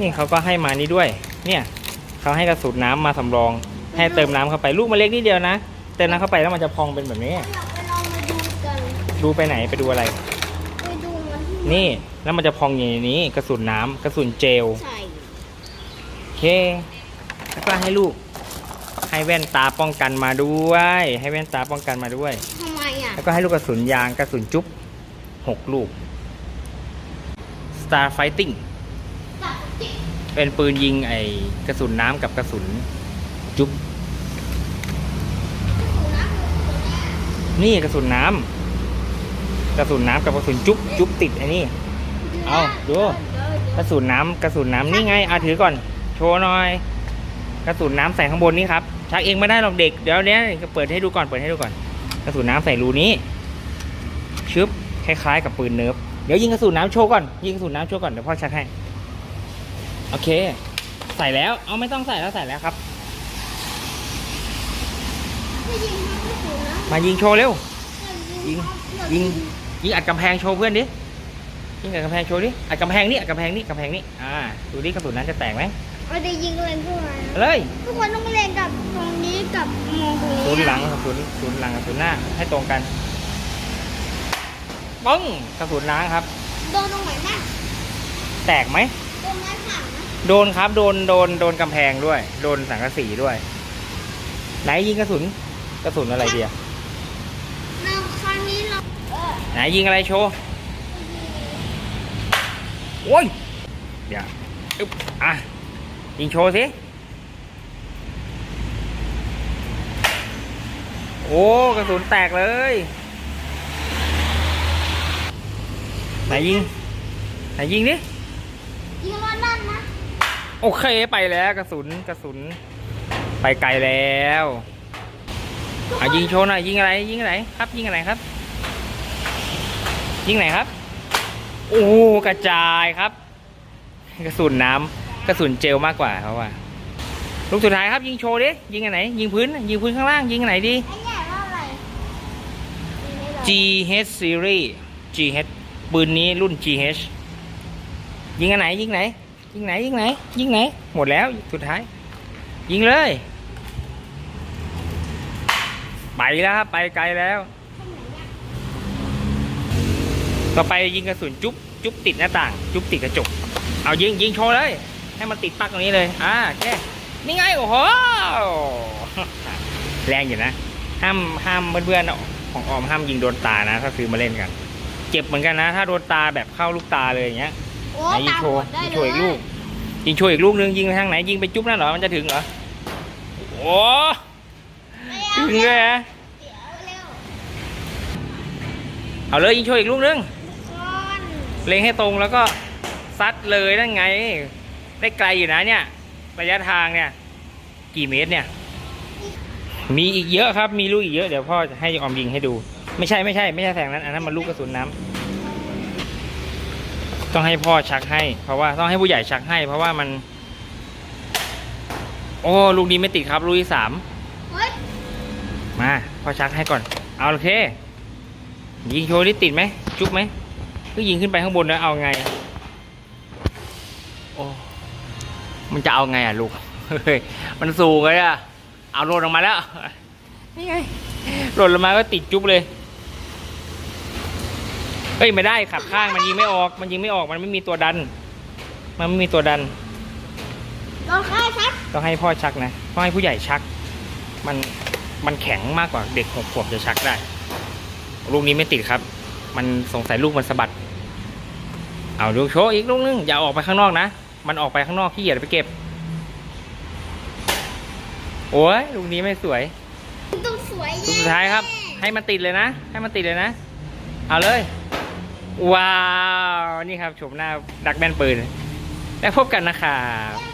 นี่เขาก็ให้มานี่ด้วย เนี่ยเขาให้กระสุนน้ำมาสำรอง ให้เติมน้ำเข้าไปลูกมันเล็กนิดเดียวนะเติมน้ำเข้าไปแล้วมันจะพองเป็นแบบนี้อยากไปลองมาดูกันดูไปไหนไปดูอะไรไปดูมันที่นี่แล้วมันจะพองอย่างนี้กระสุนน้ำกระสุนเจลใส่โอเคแล้วก็ให้ลูกให้แว่นตาป้องกันมาด้วย ให้แว่นตาป้องกันมาด้วยทำไมอะแล้วก็ให้ลูกกระสุนยางกระสุนจุ๊บหกลูก Star Fighting จับจิก เป็นปืนยิงไอ้กระสุนน้ำกับกระสุนจุ๊บนี่กระสุนน้ำกระสุนน้ำกับกระสุนจุ๊บจุ๊บติดไอ้นี่ เอาดูกระสุนน้ำกระสุนน้ำนี่ไงอาถือก่อน โชว์หน่อย กระสุนน้ำใส่ข้างบนนี่ครับชักเองไม่ได้หรอกเด็กเดี๋ยวเนี้ยเปิดให้ดูก่อนเปิดให้ดูก่อน กระสุนน้ำใส่รูนี้ชึบคล้ายๆ กับปืนเนิร์ฟเดี๋ยวยิงกระสุนน้ำโชว์ก่อนยิงกระสุนน้ำโชว์ก่อนเดี๋ยวพ่อชักให้ โอเค ใส่แล้ว เอาไม่ต้องใส่แล้วใส่แล้วครับไม่ยิงมันไม่ถูกนะมายิงโชว์เร็ว ยิง ยิยิงงยิงอัดกำแพงโชว์เพื่อนดิ ยิงอัดกำแพงโชว์ดิ อัดกำแพงนี่อัดกำแพงนี่กำแพงนี่อ่า ดูดิกระสุนนั้นจะแตกไหมเราจะยิงอะไรพวกนั้นเอาเลย ทุกคนต้องเล่นกับตรงนี้กับมองตรงนี้ศูนย์หลังกระสุนศูนย์หลังกระสุนหน้าให้ตรงกันปึ้งกระสุนล้างครับ โดนตรงไหนบ้างแตกไหมโดนไม้ผังนะ โดนครับ โดนโดนโดนกำแพงด้วย โดนสังกะสีด้วย ไหนยิงกระสุนกระสุนอะไรเดียเราครั้งนี้เราเออไหนยิงอะไรโชว์โอ้ยเดี๋ยวอึ๊บอะยิงโชว์สิโอ้กระสุนแตกเลย ไหนยิงไหนยิงดิยิงว่านั่นนะ โอเคไปแล้วกระสุนกระสุน ไปไกลแล้วอะยิงโชว์หน่อยยิงอะไรยิงอะไรครับ ยิงอะไรครับ ยิงไหนครับ โอ้กระจายครับ กระสุนน้ำกระสุนเจลมากกว่าเขาว่าลูกสุดท้ายครับยิงโชว์ดิยิงอันไหน ยิงพื้น ยิงพื้นข้างล่าง ยิงอันไหนดีไอ้เนี่ยว่าอะไรยิงไม่ได้ GH series GH ปืนนี้รุ่น GH ยิงอันไหนยิงไหน ยิงไหนยิงไหนยิงไหน หมดแล้วสุดท้าย ยิงเลย ไปแล้วครับไปไกลแล้ว ต่อไปยิงกระสุนจุ๊บจุ๊บติดหน้าต่าง จุ๊บติดกระจก เอายิงยิงโชว์เลย ให้มันติดปักตรงนี้เลย อ่าแค่นี่ไงโอ้โหแรงอยู่นะ ห้ามห้ามเพื่อนๆของออมห้ามยิงโดนตานะ ถ้าซื้อมาเล่นกัน เจ็บเหมือนกันนะ ถ้าโดนตาแบบเข้าลูกตาเลยอย่างเงี้ย โอ้ไหนยิงตาโชบว์อดได้ยิงเลโชว์ยอีกลูก ยิงโชว์อีกลูกนึงยิงไปทางไหนยิงไปจุ๊บนั่นเหรอมันจะถึงเหรอโอ้ถึงเลยฮะเดี๋ยวเร็วเอาเลยยิงโชว์อีกลูกนึงก่อนเล็งให้ตรงแล้วก็ซัดเลยนั่นไง ได้ไกลอยู่นะเนี่ยระยะทางเนี่ย กี่เมตรเนี่ย มีอีกเยอะครับมีลูกอีกเยอะเดี๋ยวพ่อจะให้ออมยิงให้ดู ไม่ใช่ไม่ใช่ไม่ใช่แสงนั้นอันนั้นมันลูกกระสุนน้ำ ต้องให้พ่อชักให้ เพราะว่าต้องให้ผู้ใหญ่ชักให้ เพราะว่ามัน โอ้ลูกนี้ไม่ติดครับ ลูกที่สามเฮ้ยมาพ่อชักให้ก่อน เอาโอเค ยิงโชว์นี่ติดไหมจุ๊บไหมก็ยิงขึ้นไปข้างบนแล้วเอาไง โอ้มันจะเอาไงอะลูกเฮ้ยมันสูงเลยอะเอาหล่นออกมาแล้วนี่ไงหล่นลงมาก็ติดจุ๊บเลย เฮ้ยไม่ได้ขับข้างมันยิงไม่ออก มันยิงไม่ออกมันไม่มีตัวดัน มันไม่มีตัวดันโดนฆ่าชักต้องให้พ่อชักนะต้องให้ผู้ใหญ่ชัก มันมันแข็งมากกว่าเด็กหกขวบจะชักได้ ลูกนี้ไม่ติดครับ มันสงสัยลูกมันสะบัด เอาลูกโชว์อีกลูกนึงอย่าออกไปข้างนอกนะ มันออกไปข้างนอกขี้เกียจไปเก็บ โอ้ยลูกนี้ไม่สวยต้องสวยลูกสุดท้ายครับ ให้มันติดเลยนะ ให้มันติดเลยนะ เอาเลย ว้าว นี่ครับชมหน้าดักแม่นปืน แล้วพบกันนะครับ